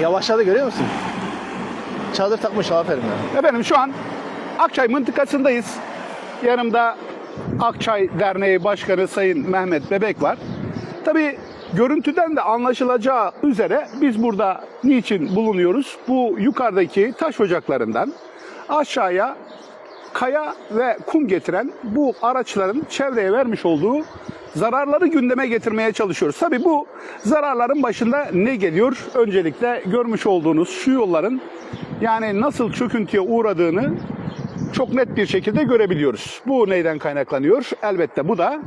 Yavaşladı görüyor musun? Çadır takmış aferin ya. Efendim şu an Akçay mıntıkasındayız. Yanımda Akçay Derneği Başkanı Sayın Mehmet Bebek var. Tabii görüntüden de anlaşılacağı üzere biz burada niçin bulunuyoruz? Bu yukarıdaki taş ocaklarından aşağıya kaya ve kum getiren bu araçların çevreye vermiş olduğu zararları gündeme getirmeye çalışıyoruz. Tabii bu zararların başında ne geliyor? Öncelikle görmüş olduğunuz şu yolların yani nasıl çöküntüye uğradığını çok net bir şekilde görebiliyoruz. Bu neyden kaynaklanıyor? Elbette bu da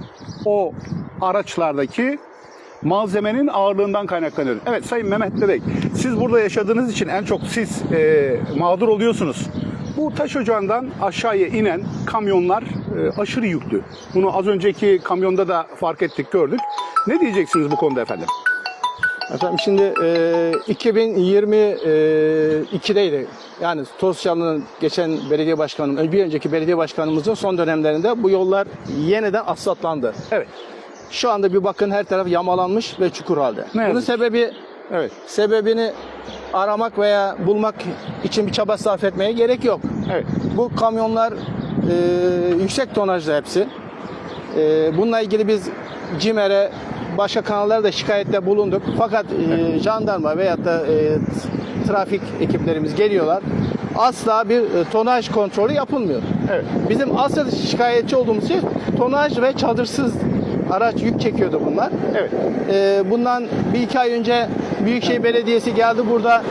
o araçlardaki malzemenin ağırlığından kaynaklanıyor. Evet Sayın Mehmet Bebek, siz burada yaşadığınız için en çok siz e, mağdur oluyorsunuz. Bu taş ocağından aşağıya inen kamyonlar e, aşırı yüklü. Bunu az önceki kamyonda da fark ettik, gördük. Ne diyeceksiniz bu konuda efendim? Efendim şimdi e, 2022'deydi. Yani Tosyalı'nın geçen belediye başkanım, bir önceki belediye başkanımızın son dönemlerinde bu yollar yeniden asfaltlandı. Evet. Şu anda bir bakın her taraf yamalanmış ve çukur halde. Ne Bunun sebebi Evet. sebebini aramak veya bulmak için bir çaba sarf etmeye gerek yok. Evet. Bu kamyonlar e, yüksek tonajlı hepsi. E, bununla ilgili biz CİMER'e başka kanallarda da şikayette bulunduk. Fakat e, jandarma veyahut da e, trafik ekiplerimiz geliyorlar. Asla bir e, tonaj kontrolü yapılmıyor. Evet. Bizim asıl şikayetçi olduğumuz şey tonaj ve çadırsız araç yük çekiyordu bunlar. Evet. Ee, bundan bir iki ay önce Büyükşehir Belediyesi geldi burada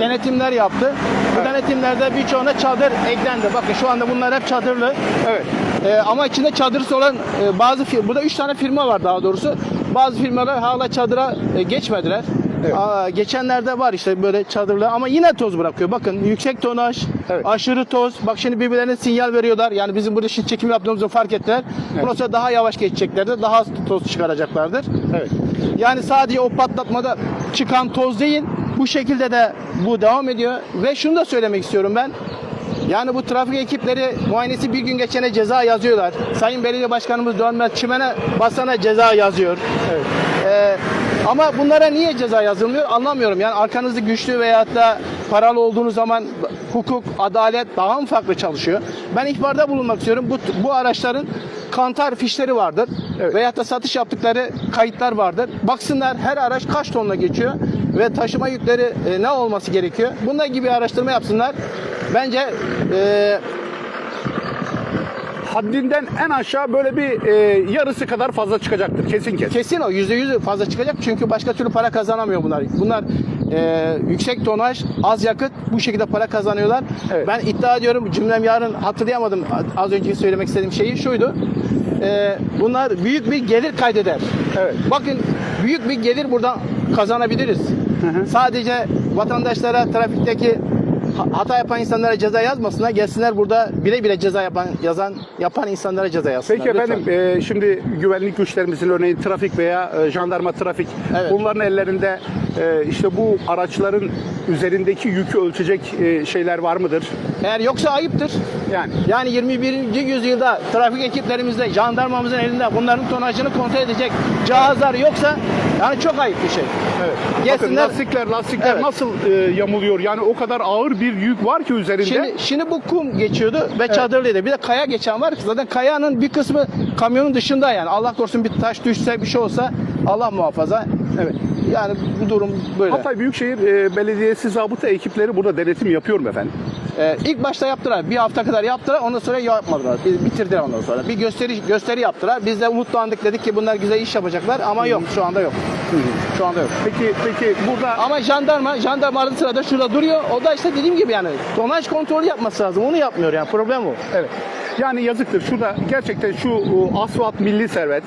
denetimler yaptı. Bu denetimlerde birçoğuna çadır eklendi. Bakın şu anda bunlar hep çadırlı. Evet. Ee, ama içinde çadırsı olan e, bazı burada üç tane firma var daha doğrusu. Bazı firmalar hala çadıra e, geçmediler. Evet. Aa, geçenlerde var işte böyle çadırlı ama yine toz bırakıyor. Bakın yüksek tonaj, Evet. aşırı toz. Bak şimdi birbirlerine sinyal veriyorlar. Yani bizim burada şimdi çekim yaptığımızı fark ettiler. Bundan sonra daha yavaş geçeceklerdir. Daha az toz çıkaracaklardır. Evet. Yani sadece o patlatmada çıkan toz değil, bu şekilde de bu devam ediyor. Ve şunu da söylemek istiyorum ben. Yani bu trafik ekipleri muayenesi bir gün geçene ceza yazıyorlar. Sayın Belediye Başkanımız dönmez çimene basana ceza yazıyor. Evet. Ee, ama bunlara niye ceza yazılmıyor anlamıyorum. Yani arkanızda güçlü veyahut da paralı olduğunuz zaman hukuk, adalet daha mı farklı çalışıyor? Ben ihbarda bulunmak istiyorum. Bu, bu araçların kantar fişleri vardır. Evet. Veyahut da satış yaptıkları kayıtlar vardır. Baksınlar her araç kaç tonla geçiyor ve taşıma yükleri e, ne olması gerekiyor. Bununla gibi araştırma yapsınlar. Bence e, Haddinden en aşağı böyle bir e, yarısı kadar fazla çıkacaktır. Kesin kesin. Kesin o yüzde yüz fazla çıkacak çünkü başka türlü para kazanamıyor bunlar. Bunlar e, yüksek tonaj, az yakıt bu şekilde para kazanıyorlar. Evet. Ben iddia ediyorum cümlem yarın hatırlayamadım az önceki söylemek istediğim şeyi şuydu. E, bunlar büyük bir gelir kaydeder. Evet. Bakın büyük bir gelir buradan kazanabiliriz. hı. Sadece vatandaşlara trafikteki hata yapan insanlara ceza yazmasınlar. Gelsinler burada bile bile ceza yapan yazan yapan insanlara ceza yazsınlar. Peki Lütfen. efendim e, şimdi güvenlik güçlerimizin örneğin trafik veya e, jandarma trafik Evet. bunların ellerinde e, işte bu araçların üzerindeki yükü ölçecek e, şeyler var mıdır? Eğer yoksa ayıptır. Yani Yani 21. yüzyılda trafik ekiplerimizde, jandarmamızın elinde bunların tonajını kontrol edecek cihazlar yoksa yani çok ayıp bir şey. evet. Bakın Gelsinler. lastikler lastikler Evet. nasıl e, yamuluyor? Yani o kadar ağır bir yük var ki üzerinde. Şimdi, şimdi bu kum geçiyordu ve çadırlıydı. Bir de kaya geçen var. Zaten kayanın bir kısmı kamyonun dışında yani. Allah korusun bir taş düşse bir şey olsa Allah muhafaza. Evet. Yani bu durum böyle. Hatay Büyükşehir e, Belediyesi zabıta ekipleri burada denetim yapıyor mu efendim? Ee, ilk başta yaptılar. Bir hafta kadar yaptılar. Ondan sonra yapmadılar. Bir- Bitirdiler ondan sonra. Bir gösteri gösteri yaptılar. Biz de umutlandık dedik ki bunlar güzel iş yapacaklar ama yok. Şu anda yok. Şu anda yok. Peki peki burada Ama jandarma, jandarma arada sırada şurada duruyor. O da işte dediğim gibi yani tonaj kontrolü yapması lazım. Onu yapmıyor yani problem o. Evet. Yani yazıktır. Şurada gerçekten şu e, asfalt milli servet.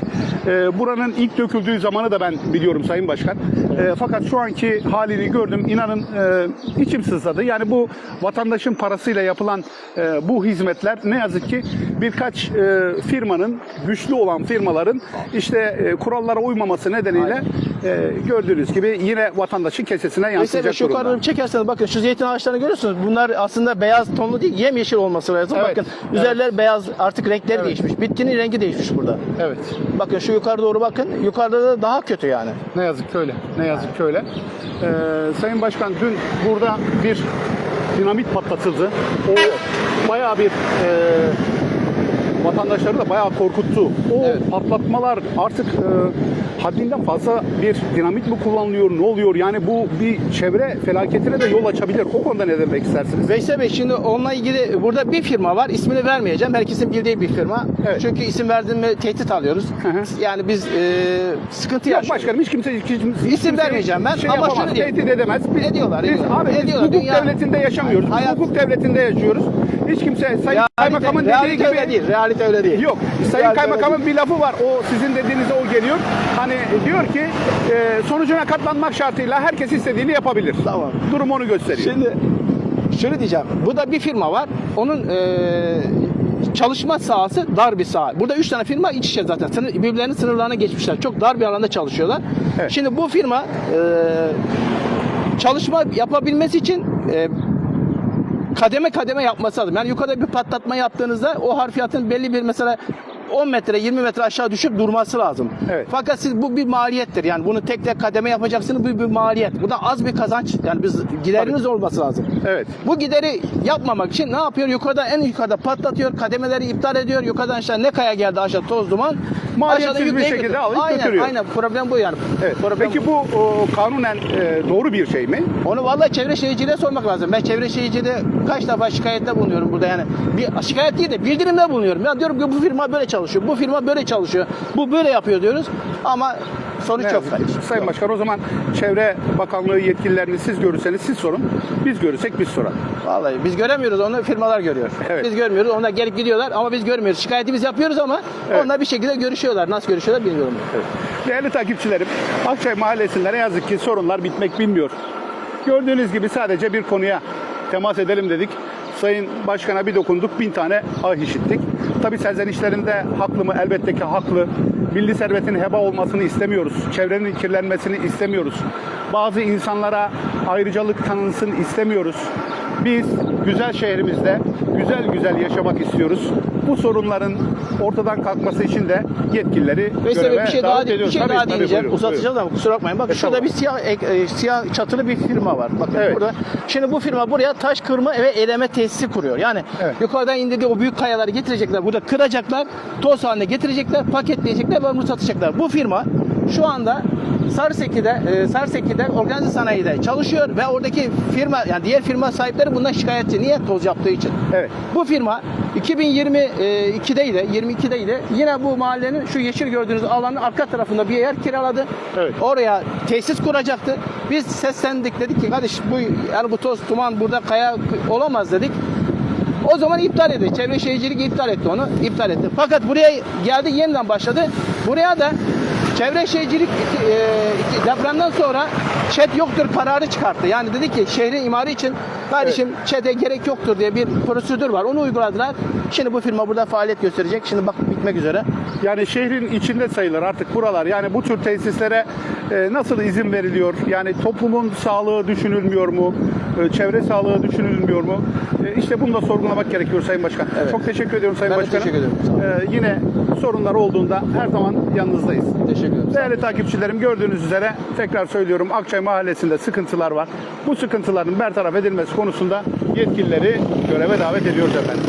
E, buranın ilk döküldüğü zamanı da ben biliyorum Sayın Başkan. E, fakat şu anki halini gördüm. İnanın e, içim sızladı. Yani bu vatandaşın parasıyla yapılan e, bu hizmetler ne yazık ki birkaç e, firmanın, güçlü olan firmaların işte e, kurallara uymaması nedeniyle e, gördüğünüz gibi yine vatandaşın kesesine Mesela yansıyacak şu durumda. yukarıdan çekerseniz bakın şu zeytin ağaçlarını görüyorsunuz. Bunlar aslında beyaz tonlu değil, yemyeşil olması lazım. Evet, Bakın üzerleri beyaz artık renkleri Evet. değişmiş. Bitkinin rengi değişmiş burada. Evet. Bakın şu yukarı doğru bakın. Yukarıda da daha kötü yani. Ne yazık ki öyle. Ne yazık ki öyle. Ee, Sayın Başkan dün burada bir dinamit patlatıldı. O bayağı bir e, vatandaşları da bayağı korkuttu. O Evet. patlatmalar artık e, haddinden fazla bir dinamit mi kullanılıyor? Ne oluyor? Yani bu bir çevre felaketine de yol açabilir. O konuda ne demek istersiniz? Veysel Bey şimdi onunla ilgili burada bir firma var. İsmini vermeyeceğim. Herkesin bildiği bir firma. Evet. Çünkü isim verdiğimde tehdit alıyoruz. Hı hı. Yani biz e, sıkıntı Yok yaşıyoruz. başkanım hiç kimse, hiç kimse İsim kimse vermeyeceğim ben şey ama yapamaz, şunu diyeyim. tehdit edemez. Biz, Ediyorlar, biz, ediyorlar. abi biz Ediyorlar, hukuk dünya- devletinde yaşamıyoruz. Biz Hayat- hukuk devletinde yaşıyoruz. Hiç kimse Sayın Realite, Kaymakamın dediği realite gibi öyle değil. Realite öyle değil. Yok. Sayın Realite Kaymakamın bir lafı var. O sizin dediğinize o geliyor. Hani diyor ki e, sonucuna katlanmak şartıyla herkes istediğini yapabilir. Tamam. Durum onu gösteriyor. Şimdi şöyle diyeceğim. Burada bir firma var. Onun e, çalışma sahası dar bir saha. Burada üç tane firma iç içe zaten. Sınır, birbirlerinin sınırlarına geçmişler. Çok dar bir alanda çalışıyorlar. Evet. Şimdi bu firma e, çalışma yapabilmesi için e, kademe kademe yapması lazım. Yani yukarıda bir patlatma yaptığınızda o harfiyatın belli bir mesela 10 metre 20 metre aşağı düşüp durması lazım. Evet. Fakat siz bu bir maliyettir. Yani bunu tek tek kademe yapacaksınız. Bu bir maliyet. Bu da az bir kazanç. Yani biz gideriniz olması lazım. Evet. Bu gideri yapmamak için ne yapıyor? Yukarıda en yukarıda patlatıyor. Kademeleri iptal ediyor. Yukarıdan aşağı ne kaya geldi aşağı toz duman. Maliyetsiz bir şekilde götürüyor. alıp aynen, götürüyor. Aynen problem bu yani. Evet. Problem Peki bu o, kanunen e, doğru bir şey mi? onu vallahi çevre şehirciliğe sormak lazım. Ben çevre şehirciliğe kaç defa şikayette bulunuyorum burada yani. Bir şikayet değil de bildirimde bulunuyorum. Ya diyorum ki bu firma böyle çalışıyor. Bu firma böyle çalışıyor. Bu böyle yapıyor diyoruz. Ama sonuç Ne yok. yazık. Sayın Başkan o zaman Çevre Bakanlığı yetkililerini siz görürseniz siz sorun. Biz görürsek biz soralım. Vallahi biz göremiyoruz onu firmalar görüyor. Evet. Biz görmüyoruz. Onlar gelip gidiyorlar ama biz görmüyoruz. Şikayetimizi yapıyoruz ama Evet. onlar bir şekilde görüşüyorlar. Nasıl görüşüyorlar bilmiyorum. Evet. Değerli takipçilerim, Akçay Mahallesi'nde ne yazık ki sorunlar bitmek bilmiyor. Gördüğünüz gibi sadece bir konuya temas edelim dedik. Sayın Başkan'a bir dokunduk, bin tane ah işittik. Tabii serzenişlerinde haklı mı? Elbette ki haklı. Milli servetin heba olmasını istemiyoruz. Çevrenin kirlenmesini istemiyoruz. Bazı insanlara ayrıcalık tanınsın istemiyoruz. Biz güzel şehrimizde güzel güzel yaşamak istiyoruz. Bu sorunların ortadan kalkması için de yetkilileri Bey göreve bir şey daha, bir ediyoruz. şey Tabii, daha tabii, diyeceğim. buyurun, Uzatacağız ama kusura bakmayın. Bakın şurada bir siyah ek- e, siyah çatılı bir firma var. Bakın Evet. burada. Şimdi bu firma buraya taş kırma ve eleme tesisi kuruyor. Yani Evet. yukarıdan indirdiği o büyük kayaları getirecekler. Burada kıracaklar. Toz haline getirecekler. Paketleyecekler ve bunu satacaklar. Bu firma şu anda Sarseki'de, e, Sarseki'de organize sanayide çalışıyor ve oradaki firma yani diğer firma sahipleri bundan şikayetçi. Niye? Toz yaptığı için. Evet. Bu firma 2022'deydi, 22'deydi. Yine bu mahallenin şu yeşil gördüğünüz alanın arka tarafında bir yer kiraladı. Evet. Oraya tesis kuracaktı. Biz seslendik dedik ki kardeş bu yani bu toz duman burada kaya olamaz dedik. O zaman iptal etti. Çevre Şehircilik iptal etti onu. iptal etti. Fakat buraya geldi yeniden başladı. Buraya da Çevre Şehircilik e, depremden sonra ÇED yoktur kararı çıkarttı. Yani dedi ki şehrin imarı için kardeşim ÇED'e gerek yoktur diye bir prosedür var. Onu uyguladılar. Şimdi bu firma burada faaliyet gösterecek. Şimdi bak bitmek üzere. Yani şehrin içinde sayılır artık buralar. Yani bu tür tesislere e, nasıl izin veriliyor? Yani toplumun sağlığı düşünülmüyor mu? E, çevre sağlığı düşünülmüyor mu? E, işte bunu da sorgulamak gerekiyor Sayın Başkan. Evet. Çok teşekkür ediyorum Sayın Ben Başkanım. teşekkür ederim. E, yine sorunlar olduğunda her zaman yanınızdayız. Teşekkür ederim. Değerli takipçilerim gördüğünüz üzere tekrar söylüyorum Akçay Mahallesi'nde sıkıntılar var. Bu sıkıntıların bertaraf edilmesi konusunda yetkilileri göreve davet ediyoruz efendim.